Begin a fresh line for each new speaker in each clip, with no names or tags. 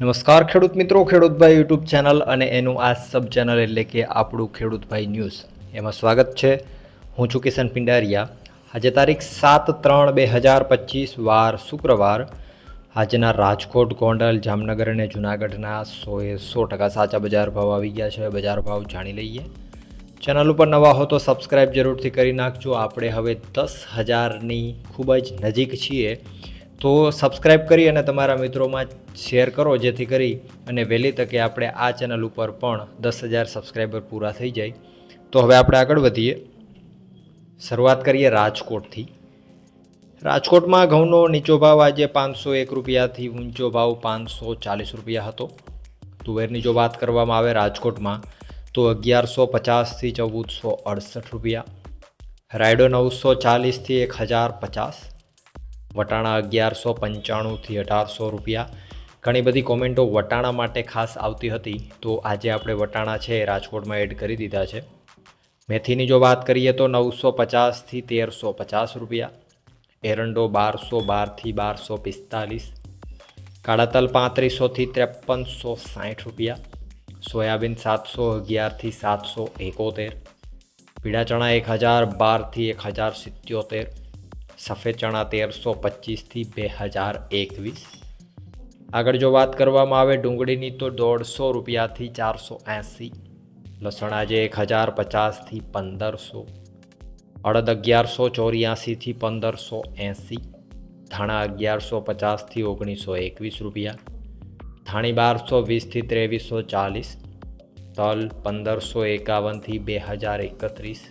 નમસ્કાર ખેડૂત મિત્રો ખેડૂતભાઈ યુટ્યુબ ચેનલ અને એનું આ સબ ચેનલ એટલે કે આપણું ખેડૂતભાઈ ન્યૂઝ. એમાં સ્વાગત છે. હું છું કિશન પિંડારિયા. આજે તારીખ સાત ત્રણ બે હજાર પચીસ, વાર શુક્રવાર. આજના રાજકોટ, ગોંડલ, જામનગર અને જૂનાગઢના સોએ સો ટકા સાચા બજાર ભાવ આવી ગયા છે. બજાર ભાવ જાણી લઈએ. ચેનલ ઉપર નવા હો તો સબસ્ક્રાઈબ જરૂરથી કરી નાખજો. આપણે હવે દસ હજારની ખૂબ જ નજીક છીએ. તો સબસ્ક્રાઈબ કરી અને તમારા મિત્રોમાં શેર કરો જેથી કરી અને વહેલી તકે આપણે આ ચેનલ ઉપર પણ દસ હજાર સબસ્ક્રાઈબર પૂરા થઈ જાય. તો હવે આપણે આગળ વધીએ. શરૂઆત કરીએ રાજકોટથી. રાજકોટમાં ઘઉંનો નીચો ભાવ આજે પાંચસો એક રૂપિયાથી ઊંચો ભાવ પાંચસો ચાલીસ રૂપિયા હતો. તુવેરની જો વાત કરવામાં આવે રાજકોટમાં, તો અગિયારસો પચાસથી ચૌદસો અડસઠ રૂપિયા. રાયડો નવસો ચાલીસથી એક હજાર પચાસ. વટાણા અગિયારસો પંચાણુંથી અઢારસો રૂપિયા. ઘણી બધી કોમેન્ટો વટાણા માટે ખાસ આવતી હતી, તો આજે આપણે વટાણા છે રાજકોટમાં એડ કરી દીધા છે. મેથીની જો વાત કરીએ તો નવસો પચાસથી તેરસો પચાસ રૂપિયા. એરંડો બારસો બારથી બારસો પિસ્તાલીસ. કાળા તલ પાંત્રીસોથી ત્રેપનસો સાઠ રૂપિયા. સોયાબીન સાતસો અગિયારથી સાતસો એકોતેર. પીળા ચણા એક હજાર બારથી એક હજાર સિત્યોતેર. સફેદ ચણા તેરસો પચીસથી બે હજાર એકવીસ. આગળ જો વાત કરવામાં આવે ડુંગળીની તો દોઢસો રૂપિયાથી ચારસો એંસી, લસણ આજે એક હજાર પચાસથી પંદરસો, અડદ અગિયારસો ચોર્યાસીથી પંદરસો એંસી, ધાણા અગિયારસો પચાસથી ઓગણીસો એકવીસ રૂપિયા, ધાણી બારસો વીસથી ત્રેવીસો ચાલીસ, તલ પંદરસો એકાવનથી બે હજાર એકત્રીસ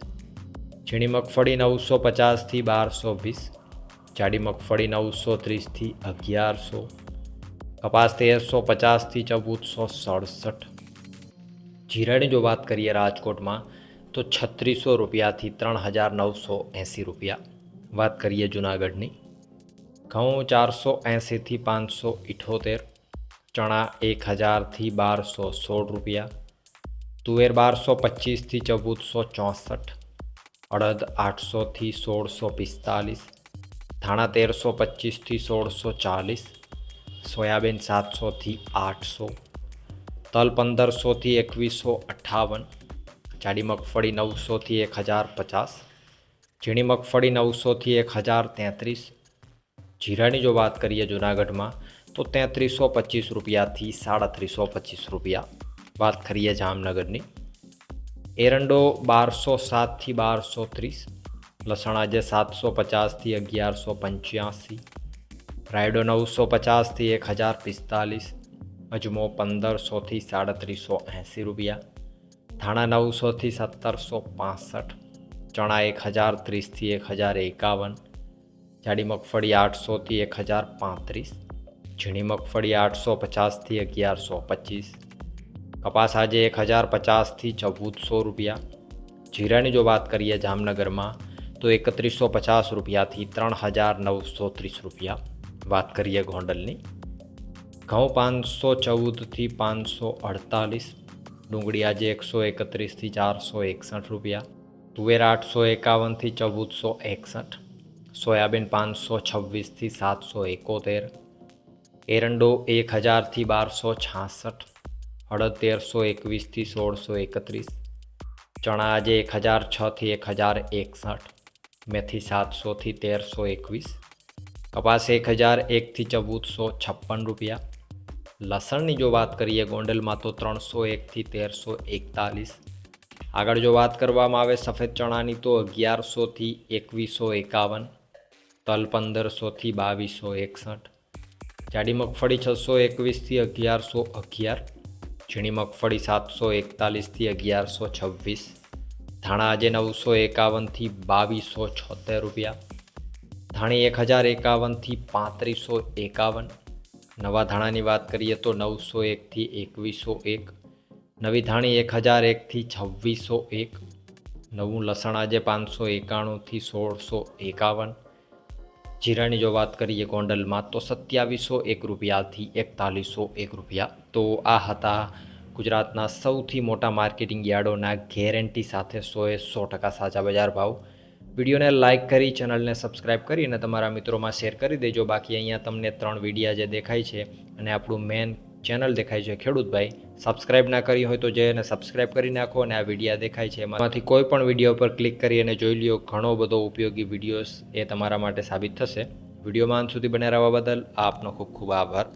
ઝીણી મગફળી નવસો પચાસથી બારસો વીસ, જાડી મગફળી નવસો ત્રીસથી અગિયારસો, કપાસ તેરસો પચાસથી ચૌદસો સડસઠ. જીરાની જો વાત કરીએ રાજકોટમાં, તો છત્રીસો રૂપિયાથી ત્રણ હજાર નવસો એંસી રૂપિયા. વાત કરીએ જુનાગઢની, ઘઉં ચારસો એંસીથી પાંચસો ઇઠોતેર, ચણા એક હજારથી બારસો સોળ રૂપિયા, તુવેર બારસો પચીસથી ચૌદસો ચોસઠ અડદ આઠસોથી સોળસો પિસ્તાલીસ ધાણા તેરસો પચીસથી સોળસો ચાલીસ સોયાબીન સાતસોથી આઠસો, તલ પંદરસોથી એકવીસો અઠ્ઠાવન જાડી મગફળી નવસોથી એક હજાર પચાસ ઝીણી મગફળી નવસોથી એક હજાર તેત્રીસ જીરાની જો વાત કરીએ જુનાગઢમાં, તો તેત્રીસો પચીસ રૂપિયાથી સાડત્રીસો પચીસ રૂપિયા વાત કરીએ જામનગરની. એરંડો બારસો સાતથી બારસો ત્રીસ, લસણ આજે સાતસો પચાસથી અગિયારસો પંચ્યાસી, રાયડો નવસો પચાસથી એક હજાર પિસ્તાલીસ, અજમો પંદરસોથી સાડત્રીસો એંસી રૂપિયા, ધાણા નવસોથી સત્તરસો પાસઠ, ચણા એક હજાર ત્રીસથી એક હજાર એકાવન, જાડી મગફળી આઠસોથી એક હજાર પાંત્રીસ, ઝીણી મગફળી આઠસો પચાસથી અગિયારસો પચીસ કપાસ આજે એક હજાર પચાસથી ચૌદસો રૂપિયા. જીરાની જો વાત કરીએ જામનગરમાં, તો એકત્રીસો પચાસ રૂપિયાથી ત્રણ હજાર નવસો ત્રીસ રૂપિયા. વાત કરીએ ગોંડલની. ઘઉં પાંચસો ચૌદથી પાંચસો અડતાલીસ, ડુંગળી આજે એકસો એકત્રીસથી ચારસો એકસઠ રૂપિયા, તુવેર આઠસો એકાવનથી ચૌદસો એકસઠ, સોયાબીન પાંચસો છવ્વીસથી સાતસો એકોતેર, એરંડો એક હજારથી બારસો છાસઠ અડદ તેરસો એકવીસથી સોળસો એકત્રીસ, ચણા આજે એક હજાર છથી એક હજાર એકસઠ, મેથી સાતસોથી તેરસો એકવીસ, કપાસ એક હજાર એકથી ચૌદસો છપ્પન રૂપિયા, લસણની જો વાત કરીએ ગોંડલમાં તો ત્રણસો એકથી તેરસો એકતાલીસ, આગળ જો વાત કરવામાં આવે સફેદ ચણાની તો અગિયારસોથી એકવીસો એકાવન, તલ પંદરસોથી બાવીસો એકસઠ, જાડી મગફળી છસો એકવીસથી અગિયારસો અગિયાર ઝીણી મગફળી સાતસો એકતાલીસથી અગિયારસો છવ્વીસ. ધાણા આજે નવસો એકાવનથી બાવીસો છોતેર રૂપિયા. ધાણી એક હજાર એકાવનથી પાંત્રીસો એકાવન. નવા ધાણાની વાત કરીએ તો નવસો એકથી એકવીસો એક. નવી ધાણી એક હજાર એકથી છવ્વીસો એક. નવું લસણ આજે પાંચસો એકાણુંથી સોળસો એકાવન. જીરાની જો વાત કરીએ ગોંડલમાં, તો સત્યાવીસો એક રૂપિયાથી એકતાલીસો એક રૂપિયા. તો આ હતા ગુજરાતના સૌથી મોટા માર્કેટિંગ યાર્ડોના ગેરંટી સાથે સોએ સો ટકા સાચા બજાર ભાવ. વિડીયોને લાઇક કરી, ચેનલને સબસ્ક્રાઇબ કરી અને તમારા મિત્રોમાં શેર કરી દેજો. બાકી અહીંયા તમને ત્રણ વિડીયા જે દેખાય છે અને આપણું મેન ચેનલ દેખાય છે ખેડૂતભાઈ. સબસ્ક્રાઇબ ના કરી હોય તો જે એને સબસ્ક્રાઇબ કરી નાખો અને આ વિડીયા દેખાય છે એમાંથી કોઈ પણ વીડિયો પર ક્લિક કરી અને જોઈ લ્યો, ઘણો બધો ઉપયોગી વિડીયોઝ એ તમારા માટે સાબિત થશે. વિડીયોમાં અંત સુધી બને રહેવા બદલ આપનો ખૂબ ખૂબ આભાર.